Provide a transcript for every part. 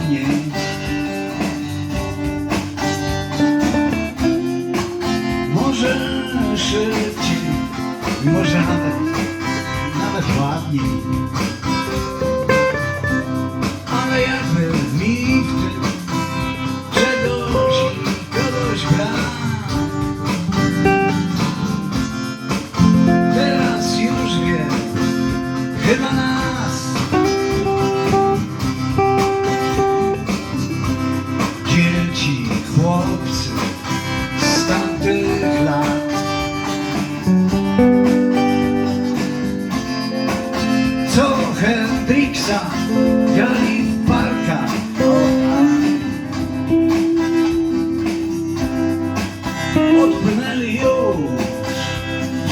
pięknie. Może szybciej, może nawet, nawet ładniej. Grali w parkach. Odpłynęli już.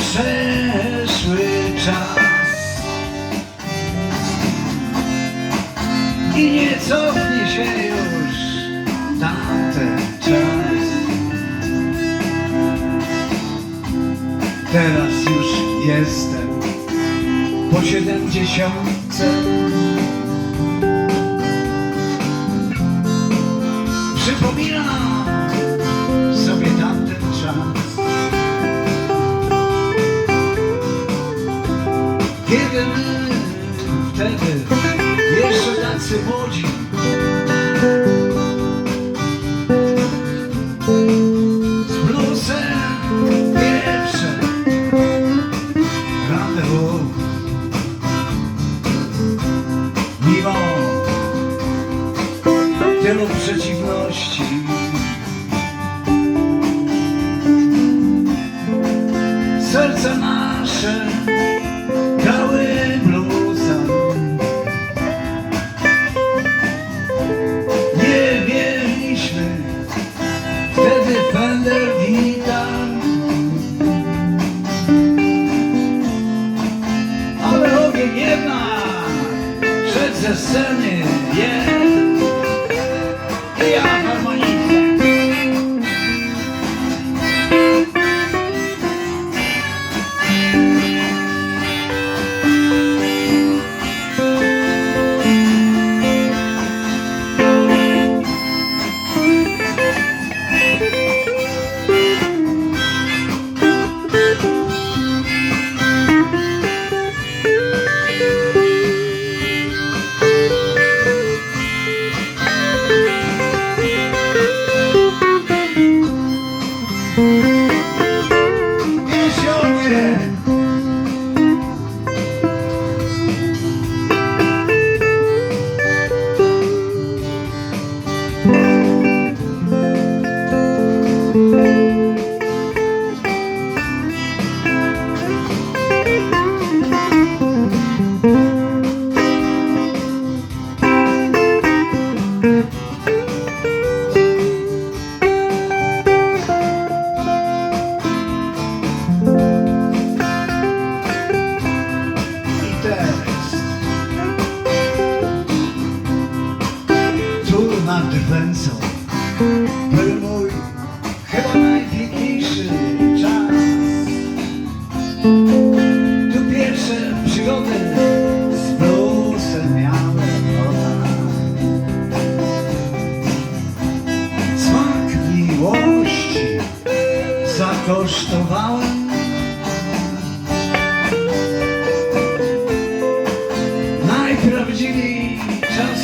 Przeszły czas. I nie cofnie się już tamten czas. Teraz już jestem po siedemdziesiątce Przypominam sobie tamten czas. Kiedy my wtedy jeszcze tacy młodzi z bluesem pierwsze rendezvous mimo tylu przeciwności. Serce nasze grały bluesa nie mieliśmy wtedy Fender gitar ale ogień jednak szedł ze sceny i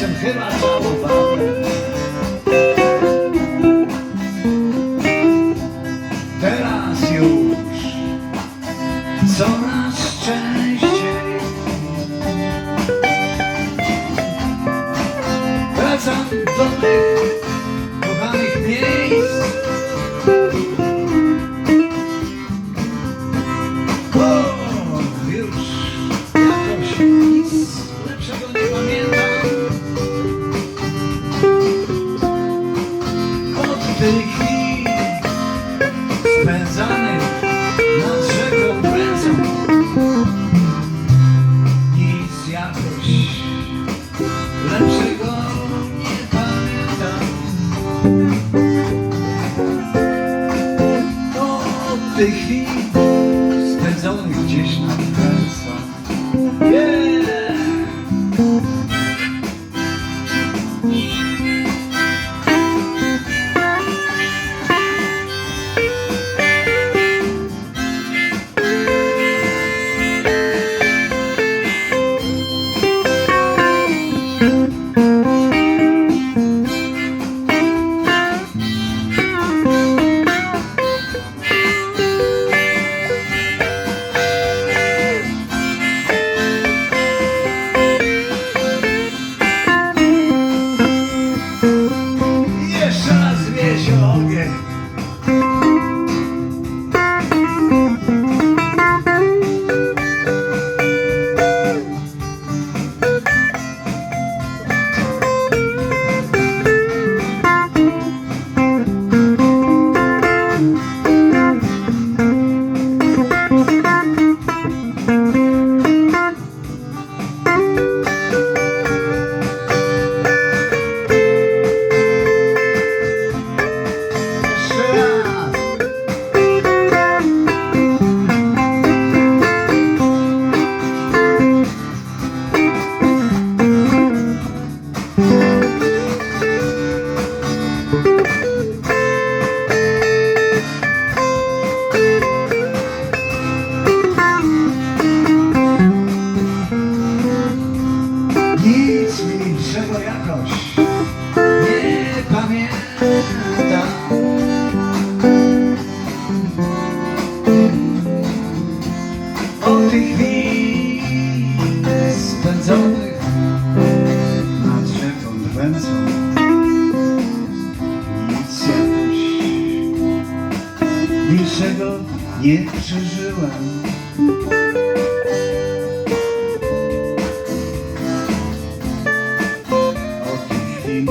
czasem chyba żałowałem Teraz już. Coraz tych chwil spędzonych gdzieś nad Od tych chwil spędzonych nad rzeką nic niczego nie przeżyłem. Od tych chwil